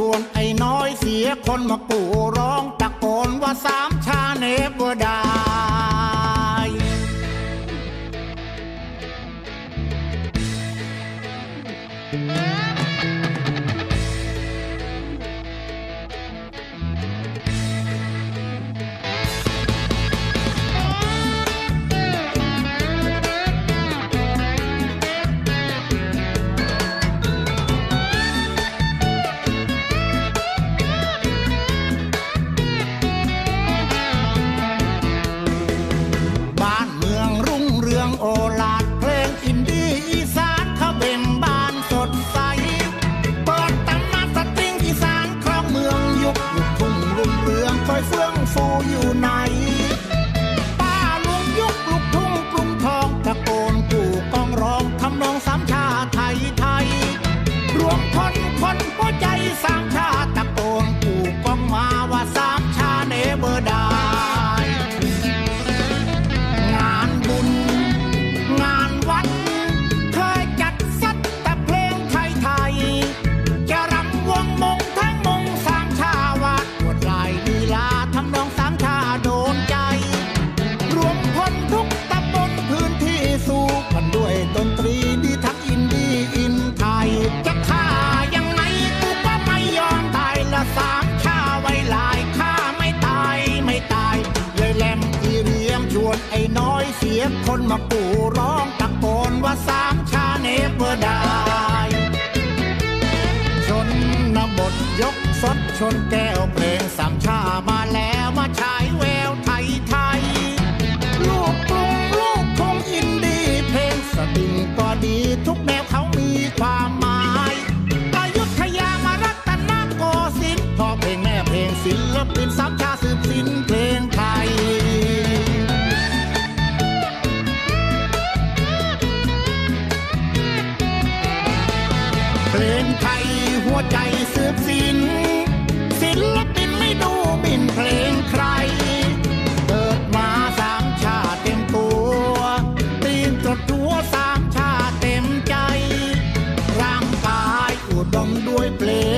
ชวนไอ้น้อยเสียคนมาปู่ร้อ อยู่ อยเสียคนมาปูร้องตะโกนว่าสามชาเนเบอร์ได้ชนนบทยกสดชนแก้วเพลงสามชามาแล้วมาใช้แวว ใจสืบสินศิลปินไม่ดูบินเพลงใคร เกิดมาสามชาติเต็มตัวตีนจดหัวสามชาติเต็มใจ ร่างกายอุดมด้วยเพลง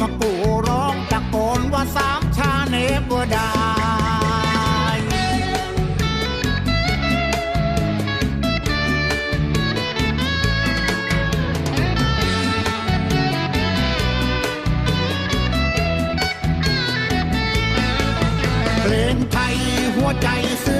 มากูร้องตะโกนว่าสามชาเนบได้เพลงไทยหัวใจสืบ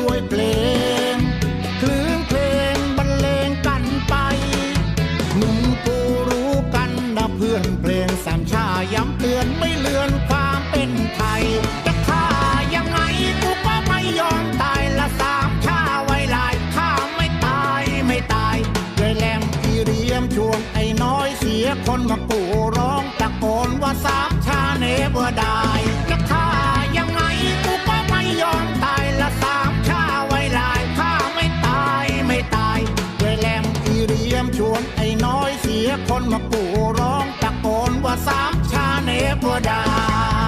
ด้วยเพลงคลื่นเพลงบรรเลงกันไปมึงกูรู้กันนะเพื่อนเพลงสามชาย้ำเตือนไม่เลือนความเป็นไทยจะฆ่ายังไงกูก็ไม่ยอมตายละสามชาไว้ลายฆ่าไม่ตายไม่ตายด้วยแหลมอีเรียมชวนไอ้น้อยเสียคนมากูร้องตะโกนว่าสามชาเนเบอร์ดา วนไอ้น้อยเสียคนมากูร้องตะโกนว่าสามชาเนเบอร์ได้